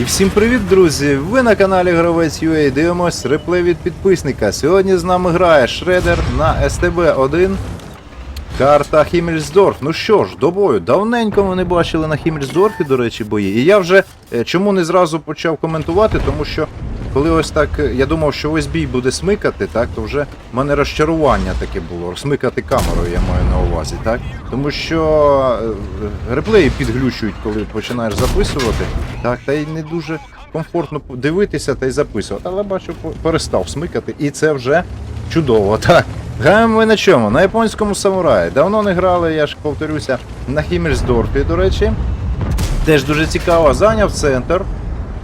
І всім привіт, друзі! Ви на каналі Гравець UA дивимось реплей від підписника. Сьогодні з нами грає Шредер на СТБ-1. Карта Хіммельсдорф. Ну що ж, до бою. Давненько ми не бачили на Хіммельсдорфі, до речі, бої. І я вже е, чому не зразу почав коментувати, тому що коли ось так е, я думав, що ось бій буде смикати, так, то вже в мене розчарування таке було. Смикати камерою, я маю на увазі, так? Тому що е, реплеї підглючують, коли починаєш записувати, так, та й не дуже комфортно дивитися та й записувати. Але бачу, перестав смикати, і це вже чудово, так. Граємо ми на чому? На японському самураї. Давно не грали, я ж повторюся, на Хіммельсдорфі, до речі. Теж дуже цікаво. Зайняв центр.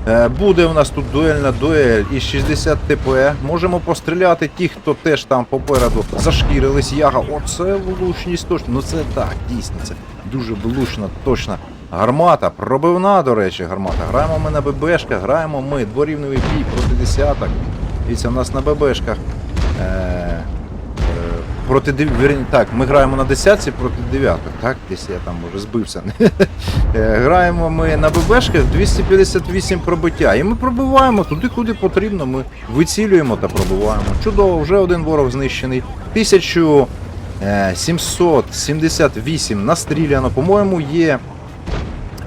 Е, Буде у нас тут дуельна дуель із 60 ТП. Можемо постріляти ті, хто теж там попереду зашкірились яга. Оце влучність точно. Ну це так, дійсно, це дуже влучна, точна гармата. Пробивна, до речі, гармата. Граємо ми на ББшках, граємо ми дворівневий бій проти десяток. Дивіться, у нас на ББшках. Е, проти вірні- так, ми граємо на десятці проти дев'яток, так? Десь я там може збився. Е, Граємо ми на ББшках 258 пробиття. І ми пробиваємо туди, куди потрібно. Ми вицілюємо та пробиваємо. Чудово, вже один ворог знищений. 1778 настріляно. По-моєму, є.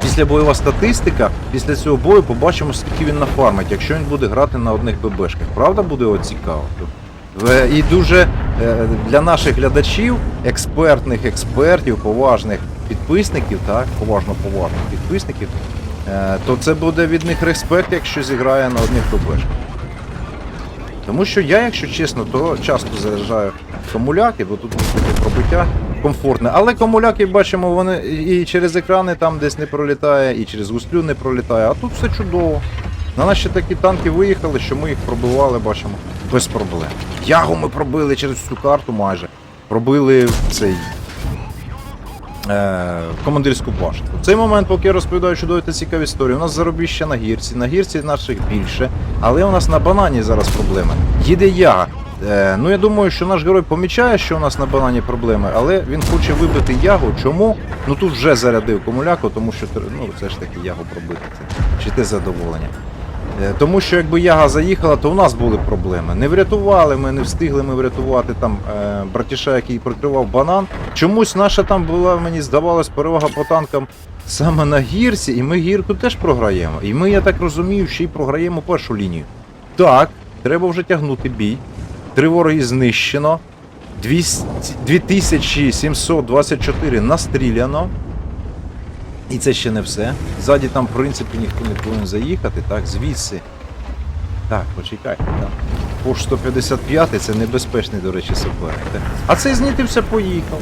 Після бойова статистика, після цього бою побачимо, скільки він нафармить, якщо він буде грати на одних ББшках. Правда буде цікаво? Е, І дуже е, для наших глядачів, експертних експертів, поважних підписників, так, поважно поважних підписників, е, то це буде від них респект, якщо зіграє на одних ББшках. Тому що я, якщо чесно, то часто заряджаю комуляки, бо тут пробиття комфортне. Але комуляки бачимо, вони і через екрани там десь не пролітає, і через густлю не пролітає, а тут все чудово. На наші такі танки виїхали, що ми їх пробивали, бачимо, без проблем. Ягу ми пробили через всю карту майже. Пробили цей е, командирську башту. В цей момент, поки я розповідаю чудові та цікаві історії, у нас заробіще на гірці, на гірці наших більше, але у нас на банані зараз проблеми. Їде яга. Е, ну я думаю, що наш герой помічає, що у нас на банані проблеми, але він хоче вибити ягу. Чому? Ну тут вже зарядив комуляку, тому що ну, це ж таки ягу пробити. Чи те задоволення. Е, Тому що якби яга заїхала, то у нас були проблеми. Не врятували ми, не встигли ми врятувати там е, братіша, який прикривав банан. Чомусь наша там була, мені здавалось, перевага по танкам саме на гірці, і ми гірку теж програємо. І ми, я так розумію, ще й програємо першу лінію. Так, треба вже тягнути бій. Три вороги знищено. 200 2724 настріляно. І це ще не все. Ззаді там, в принципі, ніхто не повинен заїхати, так, звідси. Так, почекайте, там. Пош 155 це небезпечний, до речі, суперник. А цей знітився, поїхав.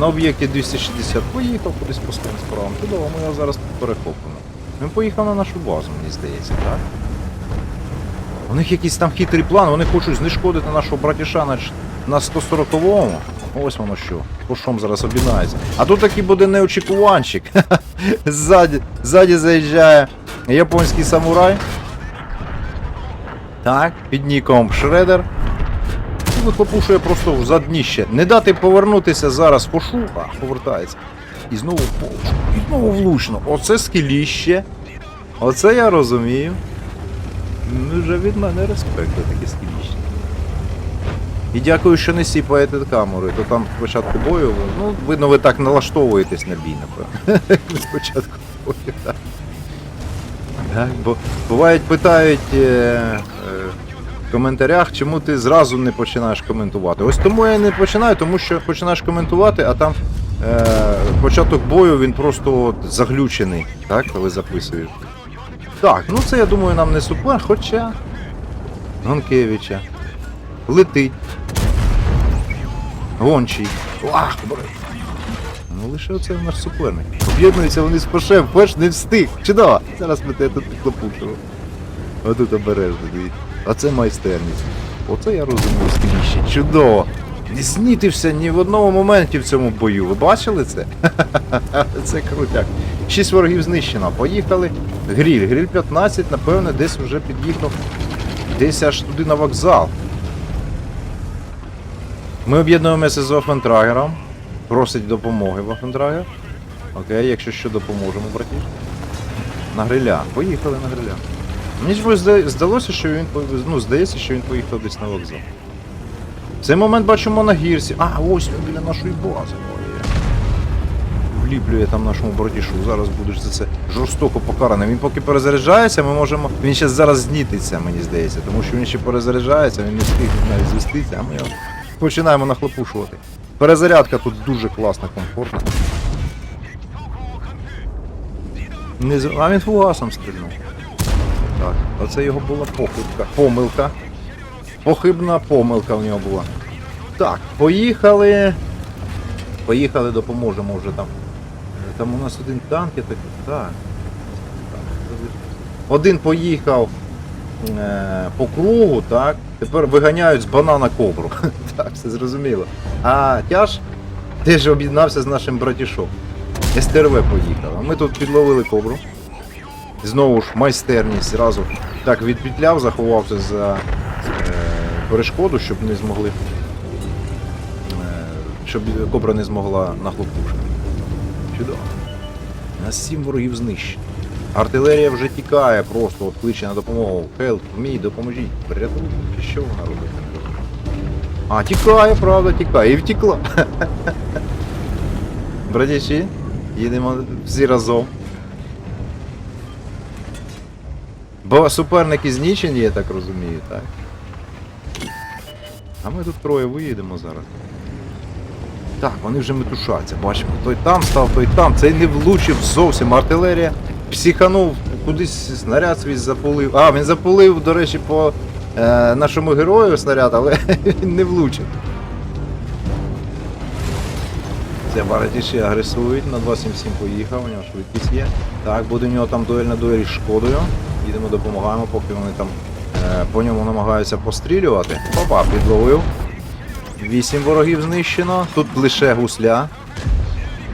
На об'єкті 260 поїхав кудись по своїм справам. Чудово, ми його зараз перехопимо. Він поїхав на нашу базу, мені здається, так? У них якийсь там хитрий план, вони хочуть знешкодити нашого братіша на, на 140-му. Ось воно що. Кошом зараз обінається. А тут такий буде неочікуванчик. Ззаді, ззаді заїжджає японський самурай. Так, під ніком Шредер. І вихлопушує просто в задніще. Не дати повернутися зараз фошу, а повертається. І знову повш. І знову влучно. Оце скеліще. Оце я розумію. Ну, вже від мене респект таке скіліще. І дякую, що не сіпаєте камерою, то там спочатку бою, ну, видно, ви так налаштовуєтесь на бій, напевно. Спочатку бою, так. Бо бувають питають е, е, в коментарях, чому ти зразу не починаєш коментувати. Ось тому я не починаю, тому що починаєш коментувати, а там е, початок бою він просто заглючений, так, коли записуєш. Так, ну це я думаю нам не супер, хоча. Гонкевича. Летить. Гончий. Ах, бре. Ну лише оце наш суперник. Об'єднуються вони з Пашем, перш не встиг. Чудово! Зараз ми тебе тут підхлопушимо. Отут обережно, дивіться. А це майстерність. Оце я розумію скоріше. Чудово! Не знітився ні в одному моменті в цьому бою. Ви бачили це? Це крутяк. Шість ворогів знищено. Поїхали. Гріль. Гріль 15, напевно, десь вже під'їхав. Десь аж туди на вокзал. Ми об'єднуємося з Офентрагером. Просить допомоги Вафентрагер. Окей, якщо що допоможемо, братіш. На гриля. Поїхали на гриля. Мені ж здалося, що він ну, здається, що він поїхав десь на вокзал. В цей момент бачимо на гірці. А, ось він біля нашої бази. Вліплює там нашому братішу. Зараз будеш за це жорстоко покараний. Він поки перезаряджається, ми можемо. Він ще зараз знітиться, мені здається, тому що він ще перезаряджається, він не встиг навіть звіститися, а ми його починаємо нахлопушувати. Перезарядка тут дуже класна, комфортна. Не з... А він фугасом стрільнув. Так, оце його була похибка. Помилка. Похибна помилка в нього була. Так, поїхали. Поїхали, допоможемо вже там. Там у нас один танк, я так. Так. Один поїхав по кругу, так. Тепер виганяють з банана кобру. так, все зрозуміло. А тяж теж об'єднався з нашим братішом. СТРВ поїхав. А ми тут підловили кобру. Знову ж майстерність зразу так відпетляв, заховався за е, перешкоду, щоб не змогли. Е, щоб кобра не змогла нахлопушити. Чудово. Нас сім ворогів знищено. Артилерія вже тікає просто, от кличе на допомогу. Хелп, мій, допоможіть. Порятуйте, чи що вона робить? А, тікає, правда, тікає. І втекла. Братячі, їдемо всі разом. Бо суперники знічені, я так розумію, так? А ми тут троє виїдемо зараз. Так, вони вже метушаться, бачимо. Той там став, той там. Цей не влучив зовсім. Артилерія психанув, кудись снаряд свій запулив. А, він запулив, до речі, по е, нашому герою снаряд, але він не влучив. Це баратіші агресують, на 277 поїхав, у нього швидкість є. Так, буде у нього там дуель на дуелі з шкодою. Їдемо, допомагаємо, поки вони там е, по ньому намагаються пострілювати. Опа, підловив. Вісім ворогів знищено. Тут лише гусля.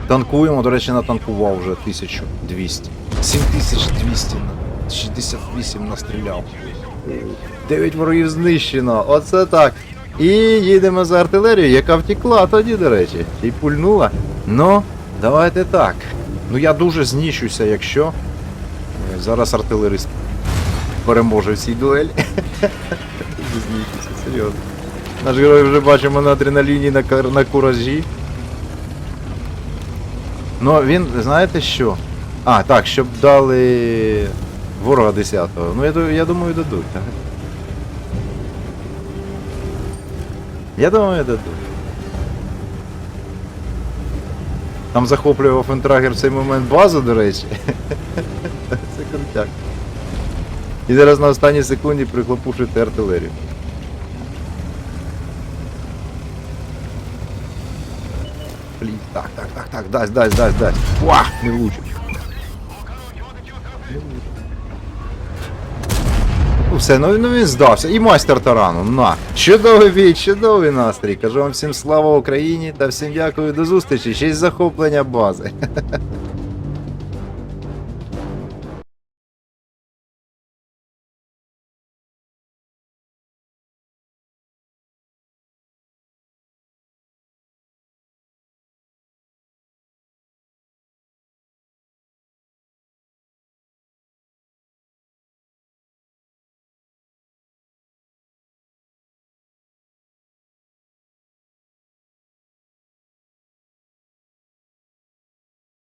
Танкуємо, до речі, натанкував вже 1200. 7200. 68 настріляв. 9 ворогів знищено. Оце так. І їдемо за артилерією, яка втекла тоді, до речі. І пульнула. Ну, давайте так. Ну я дуже знищуся, якщо е, зараз артилерист переможе в цій дуелі. Знищуся, серйозно. Наш герой вже бачимо на адреналіні на, на куражі. Ну, він, знаєте що? А, так, щоб дали ворога 10-го. Ну, я, я думаю, дадуть, так? Я думаю, дадуть. Там захоплював Фентрагер в цей момент базу, до речі. Це крутяк. І зараз на останній секунді прихлопушити артилерію. Блін, так, так, так, так, дасть, дасть, дасть, дасть. Уа! Не влучив. Все, ну, ну він здався. І майстер тарану. На. Чудовий бій, чудовий настрій. Кажу вам всім слава Україні та всім дякую до зустрічі. Ще й захоплення бази.